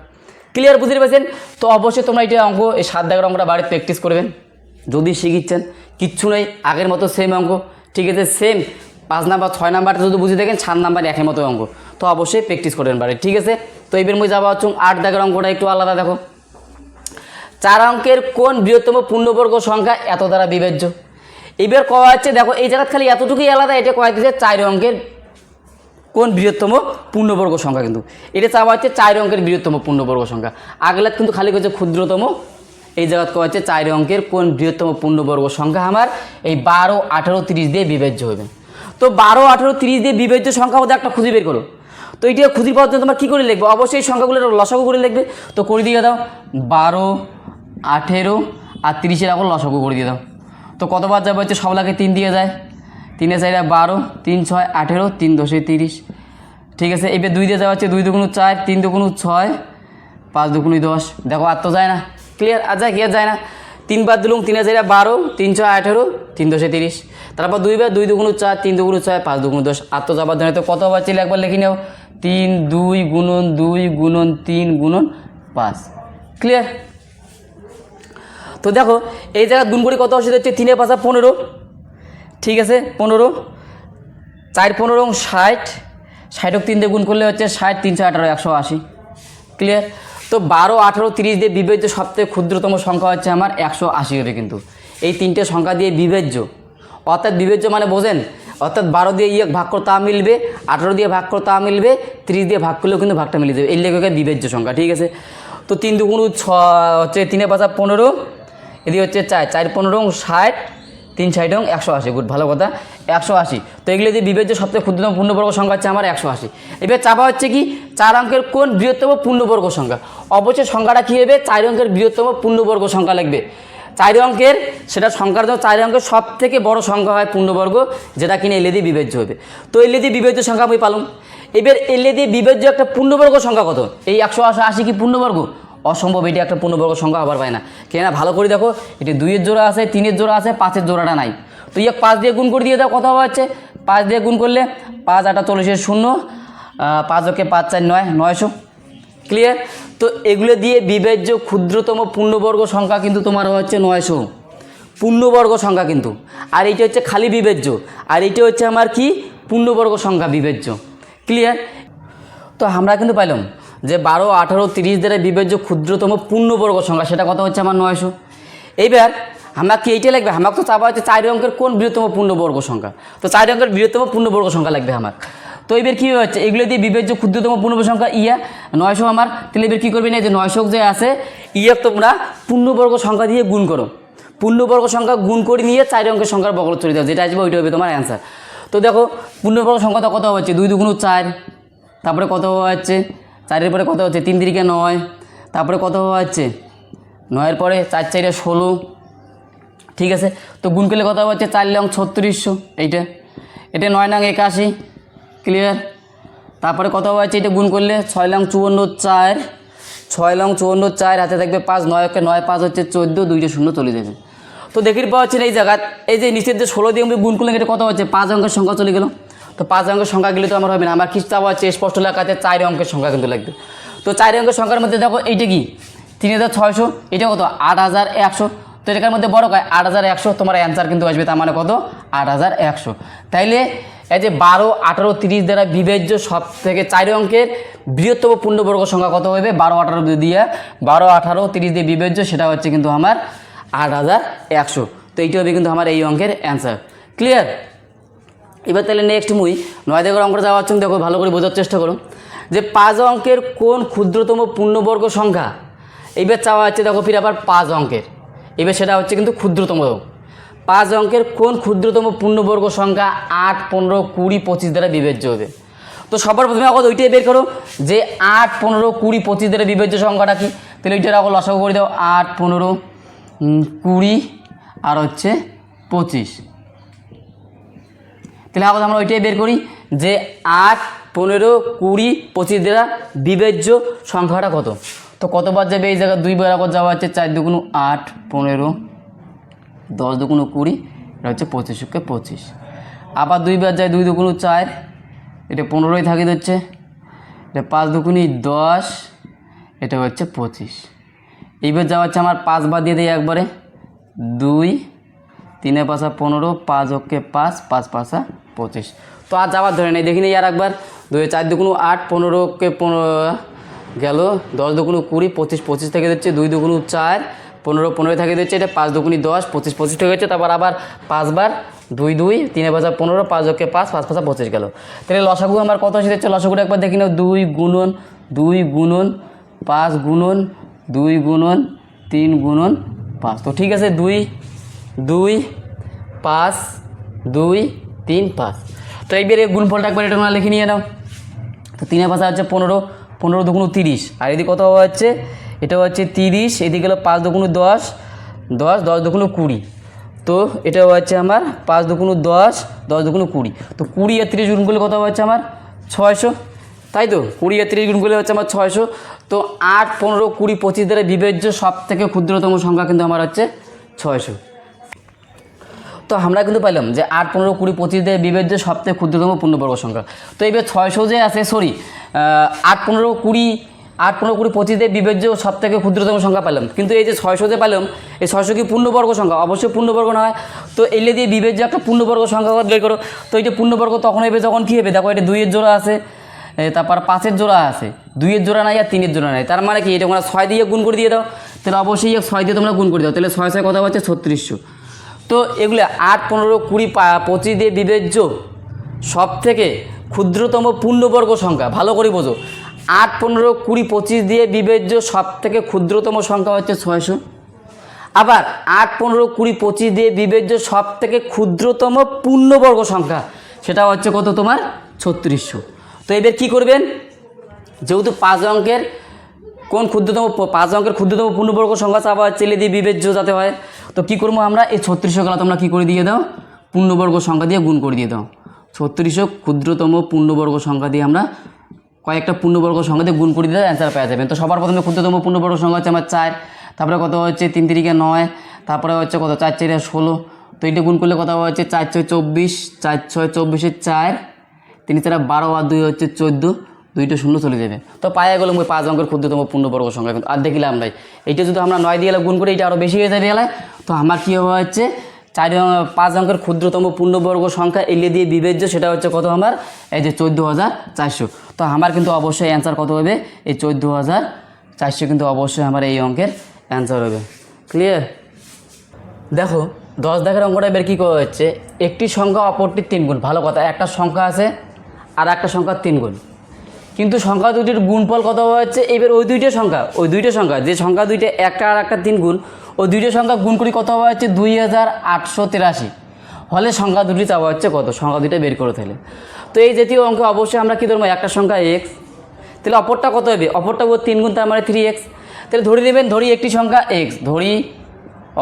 ক্লিয়ার বুঝতে পেরেছেন? তো অবশ্যই তোমরা এটা অঙ্ক, এই সাত দাগের অঙ্কটা বাড়িতে প্র্যাকটিস করবেন। যদি শিখিচ্ছেন, কিচ্ছু নেই আগের মতো সেম অঙ্ক। ঠিক আছে সেম পাঁচ নাম্বার, ছয় নাম্বারটা যদি বুঝে দেখেন, সাত নাম্বার একের মতো অঙ্ক। তো অবশ্যই প্র্যাকটিস করবেন বাড়ি ঠিক আছে? তো এবার মই যাওয়া হচ্ছে আট দাগের অঙ্কটা একটু আলাদা, দেখো। চার অঙ্কের কোন বৃহত্তম পূর্ণবর্গ সংখ্যা এত দ্বারা বিবেচ্য এবার কওয়া হচ্ছে, দেখো, এই জায়গা খালি এতটুকুই আলাদা, এটা কয়া দিচ্ছে চার অঙ্কের কোন বৃহত্তম পূর্ণবর্গ সংখ্যা কিন্তু? এটা চাওয়া হচ্ছে চার অঙ্কের বৃহত্তম পূর্ণবর্গ সংখ্যা। আগলাত কিন্তু খালি করছে ক্ষুদ্রতম। এই জায়গাত কওয়া হচ্ছে চার অঙ্কের কোন বৃহত্তম পূর্ণবর্গ সংখ্যা আমার? এই বারো, আঠারো, তিরিশ দিয়ে বিবেচ্য হবে তো বারো, আঠারো, তিরিশ দিয়ে বিবেচ্য সংখ্যা মধ্যে একটা খুঁজে বের করো। তো এইটা খুঁজে পাওয়ার জন্য তোমার কী করে লিখবে? অবশ্যই এই সংখ্যাগুলো লসাগু করে লিখবে। তো করে দিয়ে দাও, বারো, আঠেরো আর তিরিশের এখন লসাগু করে দিয়ে দাও। তো কতবার যাবে? হচ্ছে সবলাকে তিন দিয়ে যায়। তিনে চাইরা বারো, তিন ছয়, আঠেরো, তিন দশে তিরিশ। ঠিক আছে, এবার দুই দিয়ে যাওয়া হচ্ছে দুই দুগুণ চার, তিন দুগুণ ছয়, পাঁচ দুগুণ দশ। দেখো, আর তো যায় না। ক্লিয়ার আর যায় কি? আর যায় না। তিন তিনবার দিলুম, তিনে চাইরা বারো, তিন ছয়, আঠেরো, তিন দশে তিরিশ। তারপর দুইবার দুই দুগুণ চার, তিন দুগুণ ছয়, পাঁচ দুগুণ দশ। আর তো যাবার জন্য তো কতবার ছিল একবার লিখে নাও? তিন, দুই গুণন দুই গুণন, তিন গুণন, পাঁচ। ক্লিয়ার তো দেখো, এই জায়গায় গুণ করে কত অসুবিধা হচ্ছে তিনে পাঁচা পনেরো ঠিক আছে? পনেরো। চার পনেরো ষাট। ষাটক তিন দিয়ে গুণ করলে হচ্ছে ষাট, তিনশো আঠারো, একশো আশি। ক্লিয়ার তো বারো, আঠারো, তিরিশ দিয়ে বিবেচ্য সবথেকে ক্ষুদ্রতম সংখ্যা হচ্ছে আমার একশো আশি হবে কিন্তু। এই তিনটে সংখ্যা দিয়ে বিবেচ্য অর্থাৎ বিবেচ্য মানে বোঝেন? অর্থাৎ বারো দিয়ে ইয়ে ভাগ করে তা মিলবে, আঠারো দিয়ে ভাগ করে তা মিলবে, তিরিশ দিয়ে ভাগ করলেও কিন্তু ভাগটা মিলে যাবে। এই লেখকে বিবেচ্য সংখ্যা, ঠিক আছে? তো তিন দুগুণ ছ হচ্ছে তিনে পাঁচা পনেরো, এদিকে হচ্ছে চার চার পনেরো ষাট তিন ষাট এবং একশো আশি, গুড, ভালো কথা, একশো আশি। তো এগুলো যে বিবেচ্য সবথেকে ক্ষুদ্রতম পূর্ণবর্গ সংখ্যা হচ্ছে আমার একশো আশি। এবার চাপা হচ্ছে কি? চার অঙ্কের কোন বৃহত্তম পূর্ণবর্গ সংখ্যা? অবশ্যই সংখ্যাটা কী হবে? চার অঙ্কের বৃহত্তম পূর্ণবর্গ সংখ্যা লাগবে। চার অঙ্কের, সেটা সংখ্যার জন্য চার অঙ্কের সব থেকে বড় সংখ্যা হয় পূর্ণবর্গ, যেটা কিনা এলে দিয়ে বিবেচ্য হবে। তো এলে দিয়ে বিবেচ্য সংখ্যা আমি পালাম। এবার এলে দিয়ে বিবেচ্য একটা পূর্ণবর্গ সংখ্যা কত? এই একশো আশি কি পূর্ণবর্গ? অসম্ভব, এটি একটা পূর্ণবর্গ সংখ্যা, আবার পায় না। কেনা ভালো করে দেখো, এটি দুইয়ের জোড়া আছে, তিনের জোড়া আছে, পাঁচের জোড়াটা নাই। তো ইয়ে পাঁচ দিয়ে গুণ করে দিয়ে দাও কত হচ্ছে। পাঁচ দিয়ে গুণ করলে পাঁচ আটা চল্লিশের শূন্য পাঁচ ওকে পাঁচ চার নয়, নয়শো। ক্লিয়ার তো এগুলো দিয়ে বিবেচ্য ক্ষুদ্রতম পূর্ণবর্গ সংখ্যা কিন্তু তোমার হচ্ছে নয়শো। পূর্ণবর্গ সংখ্যা কিন্তু। আর এইটা হচ্ছে খালি বিবেচ্য আর এইটা হচ্ছে আমার কি? পূর্ণবর্গ সংখ্যা বিবেচ্য ক্লিয়ার তো আমরা কিন্তু পাইলাম। যে বারো, আঠারো, তিরিশ দ্বারা বিবেচ্য ক্ষুদ্রতম পূর্ণবর্গ সংখ্যা, সেটা কত হচ্ছে আমার নয়শো? এইবার আমরা কি এইটা লাগবে আমার তো চাপা হচ্ছে চার অঙ্কের কোন বৃহত্তম পূর্ণবর্গ সংখ্যা? তো চার অঙ্কের বৃহত্তম পূর্ণবর্গ সংখ্যা লাগবে আমার তো এবার কী হচ্ছে? এগুলো দিয়ে বিবেচ্য ক্ষুদ্রতম পূর্ণবর্গ সংখ্যা ইয়া, নয়শো আমার। তাহলে এবার কী করবে না? যে নয়শো যে আছে ইয়া তোমরা পূর্ণবর্গ সংখ্যা দিয়ে গুণ করো। পূর্ণবর্গ সংখ্যা গুণ করে নিয়ে চার অঙ্কের সংখ্যার বগল চলে যাও। যেটা আসবে ওইটা হবে তোমার অ্যান্সার তো দেখো, পূর্ণবর্গ সংখ্যাটা কত হচ্ছে? দুই দুগুণ চার। তারপরে কত হচ্ছে? চারের পরে কত হচ্ছে? তিন তিরিকে নয়। তারপরে কত হচ্ছে? নয়ের পরে চার চারে ষোলো। ঠিক আছে? তো গুণ করলে কত হচ্ছে? চার লং ছত্রিশশো। এইটা। এটা নয় নং একাশি। ক্লিয়ার তারপরে কত হচ্ছে? এটা গুণ করলে ছয় লং চুয়ান্ন চার। ছয় লং চুয়ান্ন চার, হাতে থাকবে পাঁচ। নয় ওকে নয়, পাঁচ হচ্ছে চোদ্দ দুইটা শূন্য চলে যাবে। তো দেখির পাওয়া হচ্ছে এই জায়গা এই যে নিচের যে ষোলো দিয়ে গুণ করলে এটা কত হচ্ছে? পাঁচ অঙ্কের সংখ্যা চলে গেল। তো পাঁচ অঙ্কের সংখ্যা গেলে তো আমার হবে না। আমার কিছু চাওয়া হচ্ছে স্পষ্ট লেখাতে চার অঙ্কের সংখ্যা কিন্তু লাগবে। তো চার অঙ্কের সংখ্যার মধ্যে দেখো, এইটা কি? তিন হাজার ছয়শো, এটা কত? আট হাজার একশো। তো এটার মধ্যে বড় কয়? আট হাজার একশো। তোমার অ্যান্সার কিন্তু আসবে, তার মানে কত? আট হাজার একশো। তাইলে এই যে বারো, আঠারো, তিরিশ দ্বারা বিবেচ্য সব থেকে চার অঙ্কের বৃহত্তম পূর্ণবর্গ সংখ্যা কত হবে? বারো, আঠারো দিয়ে বারো, আঠারো, তিরিশ দিয়ে বিবেচ্য সেটা হচ্ছে কিন্তু আমার আট হাজার একশো। তো এইটা হবে কিন্তু আমার এই অঙ্কের অ্যান্সার ক্লিয়ার এবার তাহলে নেক্সট মুই। নয় দেখো অঙ্কটা যাওয়ার জন্য দেখো, ভালো করে বোঝার চেষ্টা করো। যে পাঁচ অঙ্কের কোন ক্ষুদ্রতম পূর্ণবর্গ সংখ্যা? এইবার চাওয়া হচ্ছে দেখো ফির আবার পাঁচ অঙ্কের। এবার সেটা হচ্ছে কিন্তু ক্ষুদ্রতম। পাঁচ অঙ্কের কোন ক্ষুদ্রতম পূর্ণবর্গ সংখ্যা আট, পনেরো, কুড়ি, পঁচিশ দ্বারা বিবেচ্য হবে? তো সবার প্রথমে এখন ওইটাই বের করো, যে আট, পনেরো, কুড়ি, পঁচিশ দ্বারা বিবেচ্য সংখ্যাটা কি? তাহলে ওইটা এখন লসাগু করে দাও, আট, পনেরো কুড়ি, আর হচ্ছে পঁচিশ। তাহলে আবার আমরা ওইটাই বের করি যে আট, পনেরো, কুড়ি, পঁচিশ দ্বারা বিবেচ্য সংখ্যাটা কত? তো কতবার যাবে এই জায়গায় দুইবার আবার যাওয়া হচ্ছে চার দুগুণ আট, পনেরো, দশ দুগুণ কুড়ি, এটা হচ্ছে পঁচিশকে পঁচিশ। আবার দুইবার যায় দুই দুগুণ চার, এটা পনেরোই থাকি হচ্ছে এটা পাঁচ দুগুণি দশ, এটা হচ্ছে পঁচিশ। এইবার যাওয়া হচ্ছে আমার পাঁচবার দিয়ে দিই একবারে। দুই, তিনে পাশা পনেরো, পাঁচ ওকে পাঁচ পাঁচ পাশা পঁচিশ। তো আর যাওয়ার ধরে নেই, দেখিনি আর একবার। দুই, চার দুগুণ আট, পনেরোকে পনেরো গেল। দশ দুগুণ কুড়ি, পঁচিশ পঁচিশ থেকে দিচ্ছে। দুই দুগুণ চার, পনেরো পনেরো থেকে দিচ্ছে। এটা পাঁচ দুগুণি দশ, পঁচিশ পঁচিশ থেকে হচ্ছে তারপর আবার পাঁচবার, দুই দুই, তিনে পাশা পনেরো, পাঁচ ওকে পাঁচ পাঁচ পাশা পঁচিশ গেল। তাহলে লসাগু আমার কত এসে দিচ্ছে লসাগুটা একবার দেখি নাও। দুই গুণন দুই গুণন, পাঁচ গুণন, দুই গুণন, তিন গুণন, পাঁচ। তো ঠিক আছে, দুই দুই, পাঁচ, দুই তিন পাঁচ। তো এইবার এই গুণফলটা একবার এটা লিখে নিয়ে নাও। তো তিনের পাশে হচ্ছে পনেরো পনেরো দুগুণ তিরিশ। আর এদিকে কত হচ্ছে? এটা হচ্ছে তিরিশ, এদিকে হলো পাঁচ দুগুণ দশ দশ দশ দুগুণ কুড়ি। তো এটা হচ্ছে আমার পাঁচ দুগুণ দশ দশ দুগুণ কুড়ি। তো কুড়ি আর তিরিশ গুণ করলে কত হচ্ছে আমার? ছয়শো। তাই তো? কুড়ি আর তিরিশ গুণ করলে হচ্ছে আমার ছয়শো। তো আট, পনেরো, কুড়ি, পঁচিশ দ্বারা বিবেচ্য সব থেকে ক্ষুদ্রতম সংখ্যা কিন্তু আমার হচ্ছে ছয়শো। তো আমরা কিন্তু পাইলাম যে আট, পনেরো, কুড়ি, পঁচিশ দিয়ে বিবেচ্য সবথেকে ক্ষুদ্রতম পূর্ণবর্গ সংখ্যা। তো এইবার ছয়শো যে আছে সরি আট, পনেরো, কুড়ি, আট, পনেরো, কুড়ি, পঁচিশ দিয়ে বিবেচ্য সব থেকে ক্ষুদ্রতম সংখ্যা পেলাম কিন্তু এই যে ছয়শো যে পেলাম এই ছয়শো কি পূর্ণবর্গ সংখ্যা? অবশ্যই পূর্ণবর্গ নয় তো এলে দিয়ে বিবেচ্য একটা পূর্ণবর্গ সংখ্যা বের করো। তো এটা পূর্ণবর্গ তখন হবে যখন কী হবে? দেখো, এটা দুইয়ের জোড়া আছে তারপর পাঁচের জোড়া আছে। দুইয়ের জোড়া নাই আর তিনের জোড়া নাই। তার মানে কি? এটা তোমরা ছয় দিয়ে গুণ করে দিয়ে দাও। তাহলে অবশ্যই ছয় দিয়ে তোমরা গুণ করে দাও। তাহলে ছয় ছয় কথা হচ্ছে ছত্রিশশো। তো এগুলো আট, পনেরো, কুড়ি পঁচিশ দিয়ে বিবেচ্য সব থেকে ক্ষুদ্রতম পূর্ণবর্গ সংখ্যা, ভালো করে বোঝো। আট, পনেরো, কুড়ি, পঁচিশ দিয়ে বিবেচ্য সব থেকে ক্ষুদ্রতম সংখ্যা হচ্ছে ছয়শো। আবার আট, পনেরো, কুড়ি, পঁচিশ দিয়ে বিবেচ্য সব থেকে ক্ষুদ্রতম পূর্ণবর্গ সংখ্যা, সেটা হচ্ছে কত তোমার? ছত্রিশশো। তো এবার কী করবেন? যেহেতু পাঁচ অঙ্কের কোন ক্ষুদ্রতম পাঁচ অঙ্কের ক্ষুদ্রতম পূর্ণবর্গ সংখ্যা চাওয়া হচ্ছে এলে দিয়ে বিবেচ্য যাতে হয়। তো কী করব আমরা? এই ছত্রিশশো গেলা তোমরা কী করে দিয়ে দাও? পূর্ণবর্গ সংখ্যা দিয়ে গুণ করে দিয়ে দাও। ছত্রিশশো ক্ষুদ্রতম পূর্ণবর্গ সংখ্যা দিয়ে আমরা কয়েকটা পূর্ণবর্গ সংখ্যা দিয়ে গুণ করে দিলে অ্যান্সার পাওয়া যাবেন তো সবার প্রথমে ক্ষুদ্রতম পূর্ণবর্গ সংখ্যা হচ্ছে আমার চার, তারপরে কত হচ্ছে? তিন তিরিকে নয়, তারপরে হচ্ছে কত? চার চারে ষোলো। তো এটা গুণ করলে কত হচ্ছে চার ছয় চব্বিশ, চার ছয় চব্বিশের চার, তিন চারা বারো আর দুই হচ্ছে চোদ্দ। দুইটা শূন্য চলে যাবে। তো পায়ে গেলাম ওই পাঁচ অঙ্কের ক্ষুদ্রতম পূর্ণবর্গ সংখ্যা কিন্তু আর দেখিলাম নাই এইটা যদি আমরা নয় দিয়ে গুণ করি, এটা আরও বেশি হয়ে যাবে এলায়। তো আমার কী হচ্ছে, চার পাঁচ অঙ্কের ক্ষুদ্রতম পূর্ণবর্গ সংখ্যা এলিয়ে দিয়ে বিবেচ্য সেটা হচ্ছে কত আমার? এই যে চোদ্দ হাজার চারশো। তো আমার কিন্তু অবশ্যই অ্যান্সার কত হবে? এই চোদ্দ হাজার চারশো কিন্তু অবশ্যই আমার এই অঙ্কের অ্যান্সার হবে। ক্লিয়ার দেখো, দশ দেখার অঙ্কটা এবার কী করা হচ্ছে? একটি সংখ্যা অপরটির তিন গুণ। ভালো কথা, একটা সংখ্যা আছে আর একটা সংখ্যার তিন গুণ। কিন্তু সংখ্যা দুটির গুণফল কত হচ্ছে এবার ওই দুইটা সংখ্যা, ওই দুইটা সংখ্যা, যে সংখ্যা দুইটা একটা আর একটা তিন গুণ, ওই দুইটা সংখ্যা গুণ করি কত হওয়া হচ্ছে দুই হাজার আটশো তিরাশি। হলে সংখ্যা দুটি চাওয়া হচ্ছে কত? সংখ্যা দুইটা বের করে ফেলে তো এই জাতীয় অঙ্কে অবশ্যই আমরা কী ধরবো? একটা সংখ্যা এক্স তাহলে অপরটা কত হবে? অপরটা ও তিন গুণ, তার মানে থ্রি এক্স তাহলে ধরে নেবেন, ধরি একটি সংখ্যা এক্স ধরি,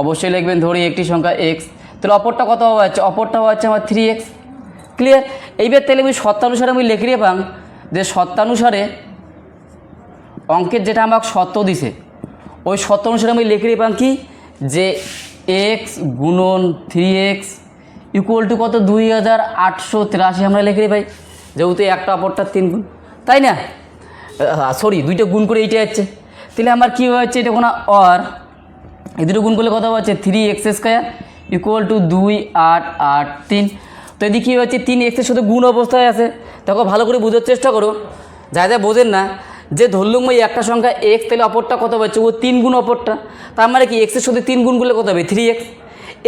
অবশ্যই লিখবেন, ধরি একটি সংখ্যা এক্স তাহলে অপরটা কত হওয়া হচ্ছে অপরটা হওয়া হচ্ছে আমার থ্রি এক্স ক্লিয়ার এইবার তাহলে আমি সত্যানুসারে আমি লিখে পাং। যে সত্যানুসারে অঙ্কের যেটা আমাকে সত্য দিছে, ওই সত্য অনুসারে আমি লিখে পাং কি? যে এক্স গুণন থ্রি এক্স ইকুয়াল টু কত? দুই হাজার আটশো তিরাশি আমরা লিখে পাই যেহেতু একটা অপরটার তিন গুণ, তাই না? সরি দুইটা গুণ করে এইটা হচ্ছে। তাহলে আমার কী হচ্ছে? এটা কোনো অর এই দুটো গুণ করলে কত হচ্ছে three x square equal to দুই আট আট তিন। তো এদিকে কী হচ্ছে? তিন এক্সের শুধু গুণ অবস্থায় আছে। দেখো, ভালো করে বোঝার চেষ্টা করো। যা যা বোঝেন না, যে ধরলুম ওই একটা সংখ্যা এক্স, তাহলে অপরটা কত হচ্ছে ও তিন গুণ অপরটা। তার মানে কি, এক্সের সাথে তিন গুণ করলে কত হবে? Three x.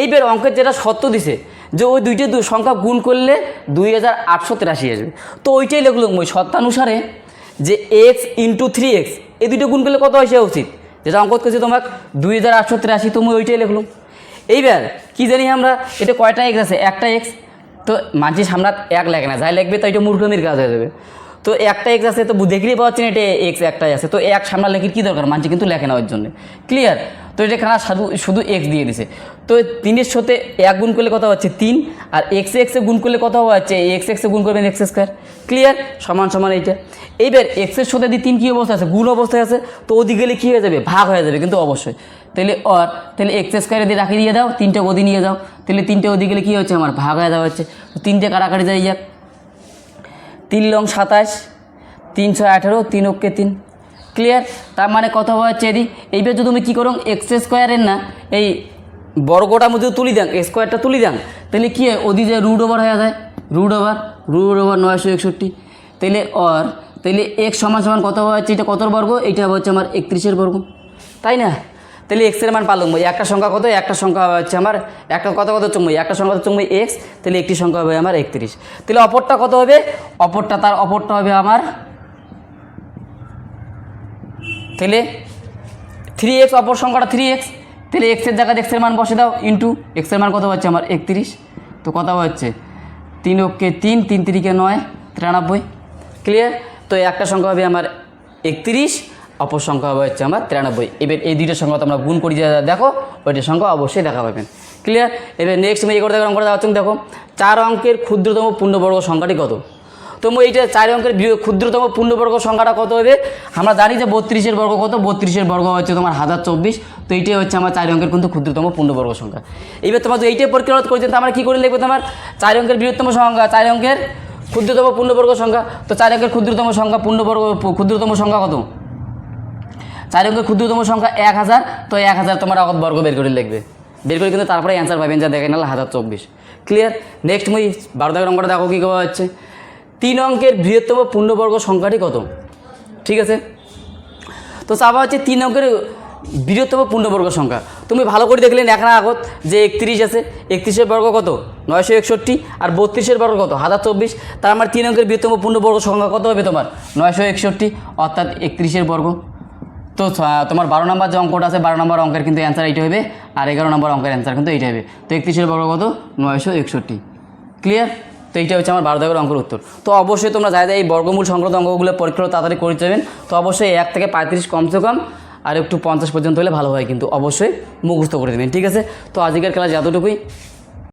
এইবার অঙ্কের যেটা সত্য দিছে, যে ওই দুইটা দু সংখ্যা গুণ করলে দুই হাজার আটশো তিরাশি আসবে। তো ওইটাই লিখলাম ওই সত্যানুসারে যে এক্স ইন্টু থ্রি এক্স। এই দুটো গুণ করলে কত আসা উচিত? যেটা অঙ্ক করছি তোমাকে দুই হাজার আটশো তিরাশি তুমি ওইটাই লিখলাম। এইবার কী জানি আমরা, এটা কয়টা এক্স আছে? একটা এক্স তো মানছি সামনে এক লাগে না, যাই লাগবে তো এটা মূর্খমির কাজ হয়ে যাবে। তো একটা এক্স আছে, তো দেখলেই পাওয়া যাচ্ছে না এটা এক্স একটাই আছে। তো এক সামনে লেখির কী দরকার? মানছি কিন্তু লেখে না ওর জন্য। ক্লিয়ার তো এটা খানা শুধু শুধু এক্স দিয়ে দিছে। তো তিনের সাথে এক গুণ করলে কত হচ্ছে তিন। আর এক্স এক্সে গুণ করলে কত হচ্ছে এক্স এক্সে গুণ করবেন এক্স স্কোয়ার ক্লিয়ার সমান সমান এইটা। এইবার এক্সের সাথে দিয়ে তিন কী অবস্থা আছে? গুণ অবস্থায় আছে। তো ওদিকে গেলে কী হয়ে যাবে? ভাগ হয়ে যাবে কিন্তু অবশ্যই। তাহলে অর তাহলে এক্স স্কোয়ারে দিয়ে রাখি দিয়ে দাও। তিনটে ওদি নিয়ে যাও। তাহলে তিনটে ওদিকে গেলে কী হচ্ছে? আমার ভাগ হয়ে যাওয়া হচ্ছে। তিনটে কাটাকাটি যাই যাক। তিন লং সাতাশ। তিনশো আঠেরো। তিন ওকে তিন। ক্লিয়ার তার মানে কত হচ্ছে এদি এইবার যদি তুমি কী করো? এক্স স্কোয়ারের না, এই বর্গটা মধ্যে তুলি দেন স্কোয়ারটা তুলি দেন। তাহলে কী হয়? ওদি যে রুট ওভার হয়ে যায় রুট ওভার রুট ওভার নয়শো একষট্টি। তাহলে অর তাহলে এক সমান সমান কত হচ্ছে এটা কতর বর্গ? এইটা হচ্ছে আমার একত্রিশের বর্গ। তাই না? তাহলে এক্সের মান ওই একটা সংখ্যা কত? একটা সংখ্যা হচ্ছে আমার, একটা কত কত? চুম্বই একটা সংখ্যা কত? চুম্বই এক্স তাহলে একটি সংখ্যা হবে আমার একত্রিশ। তাহলে অপরটা কত হবে? অপরটা, তার অপরটা হবে আমার তাহলে থ্রি এক্স অপর সংখ্যাটা থ্রি এক্স তাহলে এক্সের জায়গায় এক্সের মান বসে দাও ইন্টু এক্সের মান কত হচ্ছে আমার একত্রিশ। তো কত হচ্ছে? তিন ওকে তিন তিন তিরিকে নয়, তিরানব্বই। ক্লিয়ার তো একটা সংখ্যা হবে আমার একত্রিশ, অপর সংখ্যা হবে হচ্ছে আমার তিরানব্বই। এবার এই দুইটা সংখ্যা তোমরা গুণ করি যা দেখো ওইটার সংখ্যা অবশ্যই দেখা পাবেন। ক্লিয়ার এবার নেক্সট আমি এই হচ্ছে দেখো, চার অঙ্কের ক্ষুদ্রতম পূর্ণবর্গ সংখ্যাটি কত? তো এইটা চার অঙ্কের ক্ষুদ্রতম পূর্ণবর্গ সংখ্যাটা কত হবে? আমরা জানি যে বত্রিশের বর্গ কত? বত্রিশের বর্গ হচ্ছে তোমার হাজার চব্বিশ। তো এইটাই হচ্ছে আমার চার অঙ্কের কিন্তু ক্ষুদ্রতম পূর্ণবর্গ সংখ্যা। এইবার তোমার এইটাই পরীক্ষা করেছেন তো আমরা কী করে লিখব তোমার? চার অঙ্কের বৃহত্তম সংখ্যা, চার অঙ্কের ক্ষুদ্রতম পূর্ণবর্গ সংখ্যা। তো চার অঙ্কের ক্ষুদ্রতম সংখ্যা, পূর্ণবর্গ, ক্ষুদ্রতম সংখ্যা কত? চার অঙ্কের ক্ষুদ্রতম সংখ্যা এক হাজার। তো এক হাজার তোমার আগত বর্গ বের করে লিখবে। বের করে কিন্তু তারপরে অ্যান্সার পাবেন যা দেখেন হাজার চব্বিশ। ক্লিয়ার নেক্সট মুই বারো দাগের অঙ্কটা দেখো কী হচ্ছে। তিন অঙ্কের বৃহত্তম পূর্ণবর্গ সংখ্যাটি কত? ঠিক আছে? তো চাপা হচ্ছে তিন অঙ্কের বৃহত্তম পূর্ণবর্গ সংখ্যা। তুমি ভালো করে দেখলেন এখন আগত যে একত্রিশ আছে, একত্রিশের বর্গ কত? নয়শো একষট্টি। আর বত্রিশের বর্গ কত? হাজার চব্বিশ। তার আমার তিন অঙ্কের বৃহত্তম পূর্ণবর্গ সংখ্যা কত হবে তোমার? নয়শো একষট্টি। অর্থাৎ একত্রিশের বর্গ। তো তোমার বারো নম্বর যে অঙ্কটা আছে, বারো নম্বর অঙ্কের কিন্তু অ্যান্সার এইটা হবে। আর এগারো নম্বর অঙ্কের অ্যান্সার কিন্তু এইটা হবে। তো একত্রিশের বর্গ কত? নয়শো একষট্টি। ক্লিয়ার তো এইটা হচ্ছে আমার বারো অঙ্কের উত্তর। তো অবশ্যই তোমরা যাই এই বর্গমূল সংক্রান্ত অঙ্কগুলো পরীক্ষা তাড়াতাড়ি করে যাবেন, তো অবশ্যই এক থেকে পঁয়ত্রিশ কমসে কম আর একটু পঞ্চাশ পর্যন্ত হলে ভালো হয় কিন্তু অবশ্যই মুখস্থ করে দেবেন, ঠিক আছে? তো আজকের ক্লাস এতটুকুই।